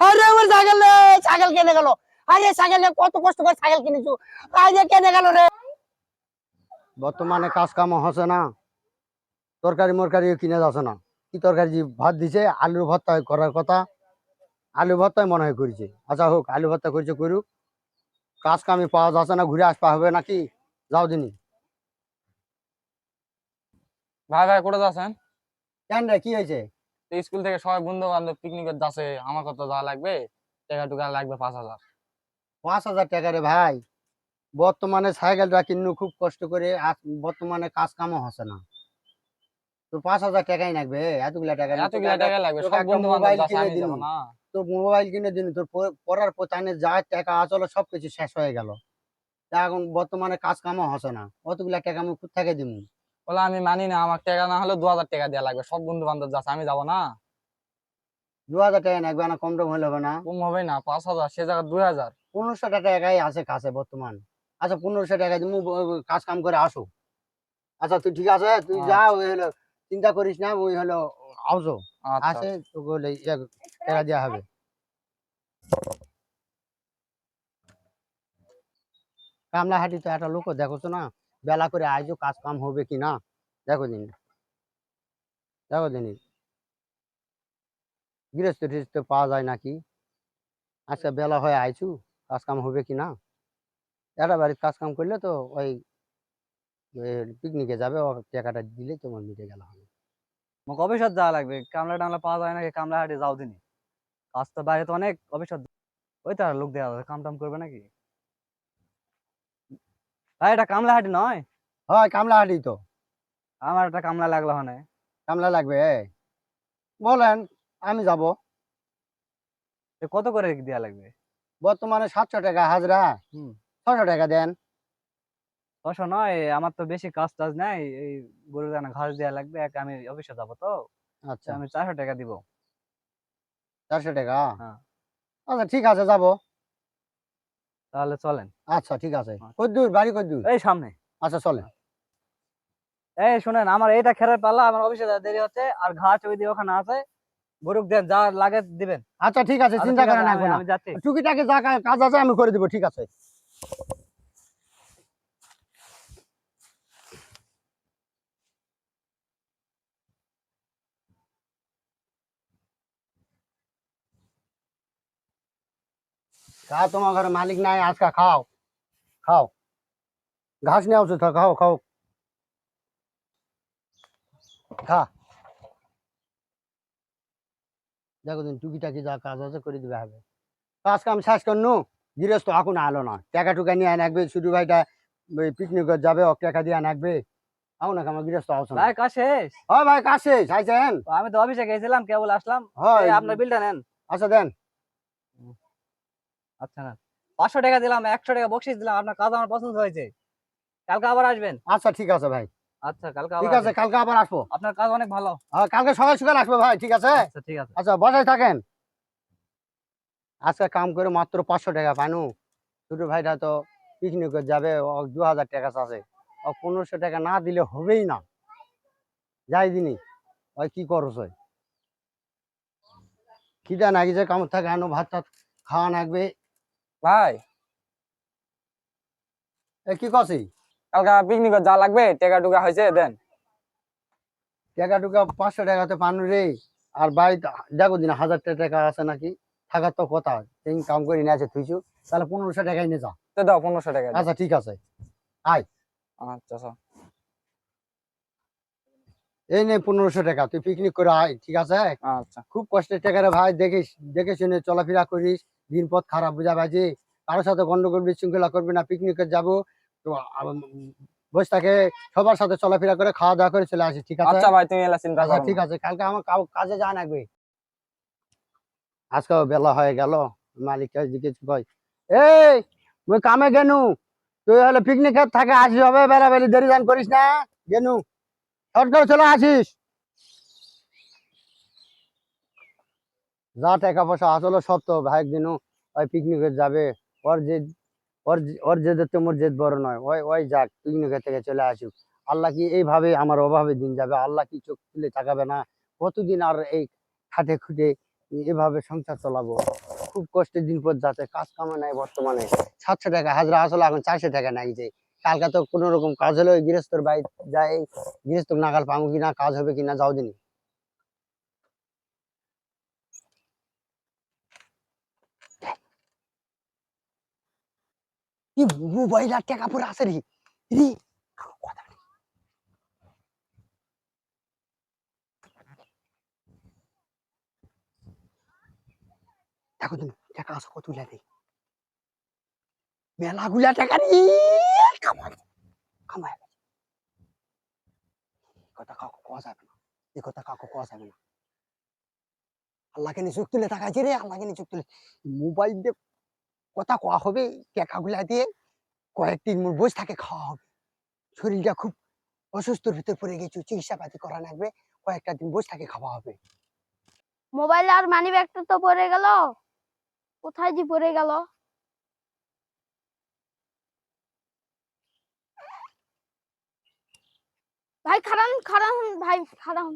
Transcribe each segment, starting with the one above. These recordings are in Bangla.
আরে আমার ছাগল ছাগল কেনে গেল। আরে ছাগল কত কষ্ট করে ছাগল কিনেছো। আরে কেনে গেল রে। বর্তমানে কাজ কাম হচ্ছে না। তরকারি মরকারি কিনে যাচ্ছে না। কি তরকারি যে ভাত দিছে আলুর ভর্তা করার কথা। আলু ভর্তাই মনে হয় করেছে। আচ্ছা হোক আলু ভর্তা করেছে করুক। কাজ কামে পাওয়া যাচ্ছে না ঘুরে আসপা হবে নাকি? যাও দিনই ভাই ভাই কোথায় যাচ্ছেন? কেন রে কি হয়েছে? তো স্কুল থেকে সবাই বন্ধু বান্ধব পিকনিকে যাচ্ছে আমার কত যাওয়া লাগবে টাকা টুকা লাগবে পাঁচ হাজার। পাঁচ হাজার টাকা রে ভাই। বর্তমানে সাইকেলটা কিনু খুব কষ্ট করে বর্তমানে কাজ কামও হচ্ছে না। তো পাঁচ হাজার টাকাই লাগবে এতগুলা টাকা এতগুলা টাকা লাগবে সব বন্ধু বান্ধব মোবাইল কিনে দিনু। তোর মোবাইল কিনে দিন তোর পড়ার পোতানে যা টাকা আসলে সবকিছু শেষ হয়ে গেল। তা এখন বর্তমানে কাজ কামও হচ্ছে না অতগুলা টাকা আমি কোথেকে দিব বলে আমি মানি না আমার টাকা না হলে দু হাজার টাকা দেওয়া লাগবে। সব বন্ধু বান্ধব যাচ্ছে আমি যাব না? দু হাজার টাকা লাগবে না কম টম হলে হবে না? কম হবে না পাঁচ হাজার সে জায়গায় দুই হাজার পনেরোশো টাকাই আছে কাছে বর্তমান। আচ্ছা পনেরোশো টাকা তুমি কাজ কাম করে আসো। আচ্ছা তুই ঠিক আছে? তুই যা ওই হলো চিন্তা করিস না ওই হলো আসো। আচ্ছা। আসে তোকে হলে টাকা দেওয়া হবে। কামলাহাটি তো একটা লোক দেখো তো না। বেলা করে আইজো কাজ কাম হবে কি না? দেখো দিন দেখো দিন গৃহস্থ টিরস্থ পাওয়া যায় নাকি? আজকে বেলা হয়ে আইছু, কাজ কাম হবে কি না? একটা বাড়ির কাজ কাম করলে তো ওই পিকনিকে যাবে, ও টাকাটা দিলে তোমার মিটে গেল হবে। মোক অফিসত যাওয়া লাগবে, কামলা টামলা পাওয়া যায় নাকি? কামলা হাটে যাও দিনি কাজ তো বাইরে তো অনেক অফিসত ওই তো আর লোক দেওয়া যাবে কাম টাম করবে নাকি? ভাই এটা কামলা হাটি নয়? হয় কামলাহাটি তো। আমার একটা কামলা লাগল হনে কামলা লাগবে বলেন আমি যাব। কত করে দেওয়া লাগবে? বর্তমানে সাতশো টাকা হাজরা। ছশো টাকা দেন। ছশো নয় আমার তো বেশি কাজ টাজ নাই। এই গরু দানা ঘাস দেওয়া লাগবে এক আমি অফিসে যাব তো তো। আচ্ছা। আমি চারশো টাকা দিব। চারশো টাকা? হ্যাঁ। আচ্ছা ঠিক আছে যাব। তাহলে চলেন। আচ্ছা ঠিক আছে। কদ্দুর বাড়ি কদ্দুর? এই সামনে। আচ্ছা চলেন। এই শুনেন আমার এইটা খেরার পাল্লা আমার অফিসে দেরি হচ্ছে আর ঘাস ওই দিয়ে ওখানে আছে গরুক দেন যা লাগে দিবেন। আচ্ছা ঠিক আছে আচ্ছা, চিন্তা করেন না আমি যাচ্ছি। টুকিটাকে যা কাজ আছে আমি করে দিব ঠিক আছে। কা তোমার ঘরে মালিক নাই আজকা খাও। খাও। ঘাস নিয়ে আসছো তো খাও খাও। খা। দেখো দিন টুকিটাকি যা কাজ আছে করে দিবে হবে কাজ কাম শেষ করনু গৃহস্থ এখন আলো না টাকা টুকা নিয়ে আনবে শুধু ভাইটা পিকনিক যাবে ও টাকা দিয়ে আনবে আও না আমার গৃহস্থ আসো না ভাই কাজ শেষ? হয় ভাই কাজ শেষ আইছেন? তো আমি তো অফিসে গেছিলাম কেবল আসলাম। হয়। আপনার বিলটা নেন। আচ্ছা দেন। আচ্ছা না। পাঁচশো টাকা দিলাম একশো টাকা বকশিস দিলাম আপনার কাজ আমার পছন্দ হয়েছে। কালকে আবার আসবেন? আচ্ছা ঠিক আছে ভাই। আচ্ছা কালকে ঠিক আছে কালকে আবার আসব। আপনার কাজ অনেক ভালো। হ্যাঁ, কালকে সকাল সকাল আসবে ভাই ঠিক আছে? আচ্ছা ঠিক আছে। আচ্ছা বসায় থাকেন। আজকে কাম করে মাত্র পাঁচশো টাকা পানু ছোট ভাইটা তো পিকনিকে যাবে দু হাজার টাকা আছে ও পনেরোশো টাকা না দিলে হবেই না। যাই দিনি। ওই কি করছ? খিদা নাকি যে কামড় থাকে আনো ভাত টাত খাওয়া লাগবে। ভাই। এ কি কালকে পিকনিকে যা লাগবে টাকা টুকা হয়েছে দেন। টাকা টুকা পাঁচশো টাকাতে পানু রে। আর দেখো দিন হাজার টাকা আছে নাকি? থাকার তো কথা এই কাম করে নিয়ে আছে তুইছু তাহলে পনেরোশো টাকাই নিয়ে যা। তো দাও পনেরোশো টাকা আচ্ছা ঠিক আছে। আচ্ছা আচ্ছা এই নে পনেরোশো টাকা তুই পিকনিক করে আয় ঠিক আছে? আচ্ছা। খুব কষ্টের টাকা রে ভাই দেখিস দেখে শুনে চলাফেরা করিস দিন পথ খারাপ বুঝা বাজি কারোর সাথে গন্ডগোল বিশৃঙ্খলা করবি না পিকনিকে যাব তো বসে থাকে সবার সাথে চলাফেরা করে খাওয়া দাওয়া করে চলে আসিস ঠিক আছে? আচ্ছা ভাই তুমি এলা চিন্তা আচ্ছা করো ঠিক আছে কালকে আমার কাজে যা লাগবে আজকে বেলা হয়ে গেল মালিক জিজ্ঞেস কই এই মুই কামে গেনু তুই হলে পিকনিক থাকে আসি হবে বেলা বেলি দেরি যান করিস না গেনু শর্ট করে চলে আসিস। যা টাকা পয়সা আসলে সব তো ভাই দিনু ওই পিকনিকে যাবে। ওর যে, ওর ওর দেখতে মোর জেদ বড় নয়। ওই ওই যাক পিকনিকের থেকে চলে আসুক। আল্লাহ কি এইভাবে আমার অভাবে দিন যাবে? আল্লাহ কি চোখ তুলে তাকাবে না? কতদিন আর এই খাটে খুটে এভাবে সংসার চালাবো? খুব কষ্টের দিন পর যাচ্ছে, কাজ কামে নাই বর্তমানে। সাতশো টাকা, হাজরা আসলে এখন চারশো টাকা নাই যে। কালকে তো কোনো রকম কাজ হলে ওই গৃহস্থর বাড়ি যাই গৃহস্থ নাগাল পাবো কিনা, কাজ হবে কিনা, যাও দিনই কি মোবাইল আর টাকা পরে আছে রে রে কথা নেই। দেখো তুমি টাকা আছে কতগুলা দেই মেলা গুলা টাকা রে কামাই কামাই এই কথা কাউকে কোয়া যাবে না এই কথা কাউকে কোয়া যাবে না আল্লাহকে নিয়ে চোখ তুলে তাকাইছে রে আল্লাহকে নিয়ে চোখ তুলে মোবাইল দিয়ে কথা কোয়া হবে টাকা গুলা দিয়ে কয়েকদিন মোর বসে থাকে খাওয়া হবে। শরীরটা খুব অসুস্থর ভিতর পড়ে গেছে চিকিৎসা পাতি করা লাগবে কয়েকটা দিন বসে থাকে খাওয়া হবে। মোবাইল আর মানি ব্যাগটা তো পড়ে গেল। কোথায় যে পড়ে গেল? ভাই খারান খারান ভাই খারান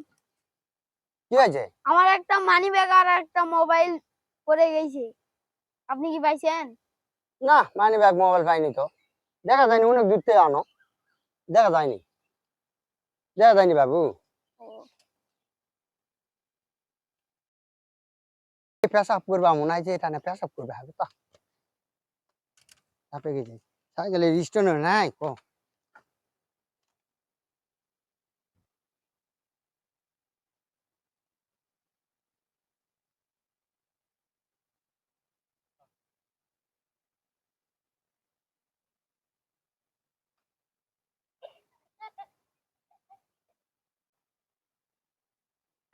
কি হয়েছে? আমার একটা মানি ব্যাগ আর একটা মোবাইল পড়ে গেছে। আপনি কি পাইছেন? না মানে ব্যাগ মোবাইল পাইনি তো। দেখা যায়নি অনেক দূর থেকে আনো। দেখা যায়নি। দেখা যায়নি বাবু। পেশাব করবা মনে হয় যে এটা না পেশাব করবে হবে তো চাপে গেছে সাইকেলের স্টোন নাই? কো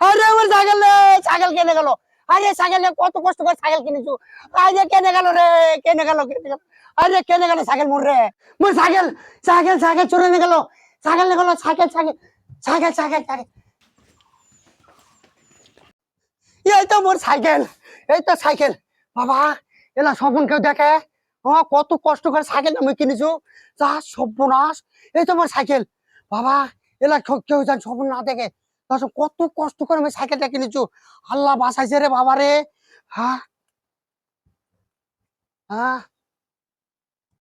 আরে আমার রে সাইকেল কেনে গেল। আরে নিয়ে কত কষ্ট করে সাইকেল কিনেছু। আরে কেনে গেল রে, কেনে গেল কেনে গেল। আরে কেনে গেল সাইকেল মোর রে। মোর সাইকেল সাইকেল সাইকেল চুরে নিয়ে গেল। সাইকেল নিয়ে গেল cycle cycle cycle cycle cycle এই তো মোর সাইকেল এই তো সাইকেল বাবা, এলা স্বপন কেউ দেখে? ও, কত কষ্ট করে সাইকেল আমি কিনেছু। যা সর্বনাশ, এই তো মোর সাইকেল বাবা, এলা কেউ- যেন স্বপন না দেখে। তাছাড়া কত কষ্ট করে আমি সাইকেলটা কিনেছো। আল্লাহ বাসাইছে রে বাবা রে হ্যাঁ হ্যাঁ